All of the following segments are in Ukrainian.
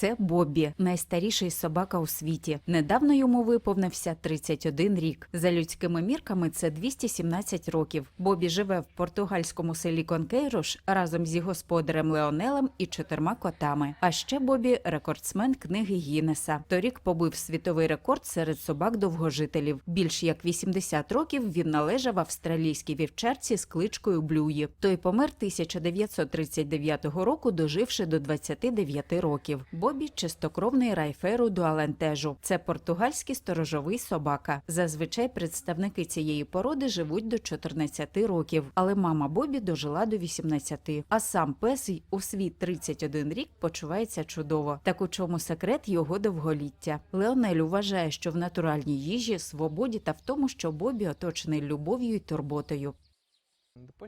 Це Боббі, найстаріший собака у світі. Недавно йому виповнився 31 рік. За людськими мірками це 217 років. Бобі живе в португальському селі Конкейрош разом зі господарем Леонелем і чотирма котами. А ще Бобі рекордсмен книги Гіннеса. Торік побив світовий рекорд серед собак довгожителів. Більш як 80 років він належав австралійській вівчарці з кличкою Блюї. Той помер 1939 року, доживши до 29 років. Бобі чистокровний райферу дуалентежу. Це португальський сторожовий собака. Зазвичай представники цієї породи живуть до 14 років, але мама Бобі дожила до 18. А сам пес у свій 31 рік почувається чудово. Так у чому секрет його довголіття? Леонель вважає, що в натуральній їжі, свободі та в тому, що Бобі оточений любов'ю й турботою.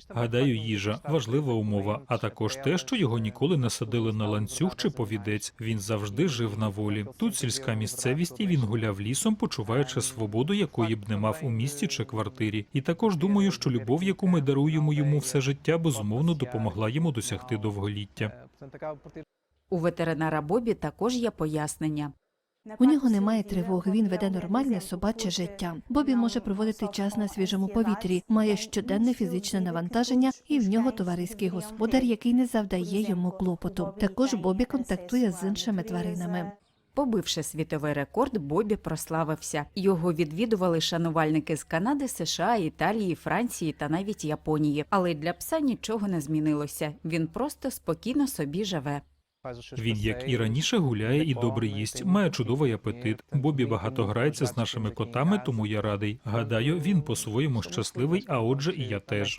Гадаю, їжа важлива умова, а також те, що його ніколи не садили на ланцюг чи повідець. Він завжди жив на волі. Тут сільська місцевість, і він гуляв лісом, почуваючи свободу, якої б не мав у місті чи квартирі. І також думаю, що любов, яку ми даруємо йому все життя, безумовно допомогла йому досягти довголіття. У ветеринара Бобі також є пояснення. У нього немає тривоги, він веде нормальне собаче життя. Бобі може проводити час на свіжому повітрі, має щоденне фізичне навантаження, і в нього товариський господар, який не завдає йому клопоту. Також Бобі контактує з іншими тваринами. Побивши світовий рекорд, Бобі прославився. Його відвідували шанувальники з Канади, США, Італії, Франції та навіть Японії. Але для пса нічого не змінилося. Він просто спокійно собі живе. Він, як і раніше, гуляє і добре їсть, має чудовий апетит. Бобі багато грається з нашими котами, тому я радий. Гадаю, він по-своєму щасливий, а отже, і я теж.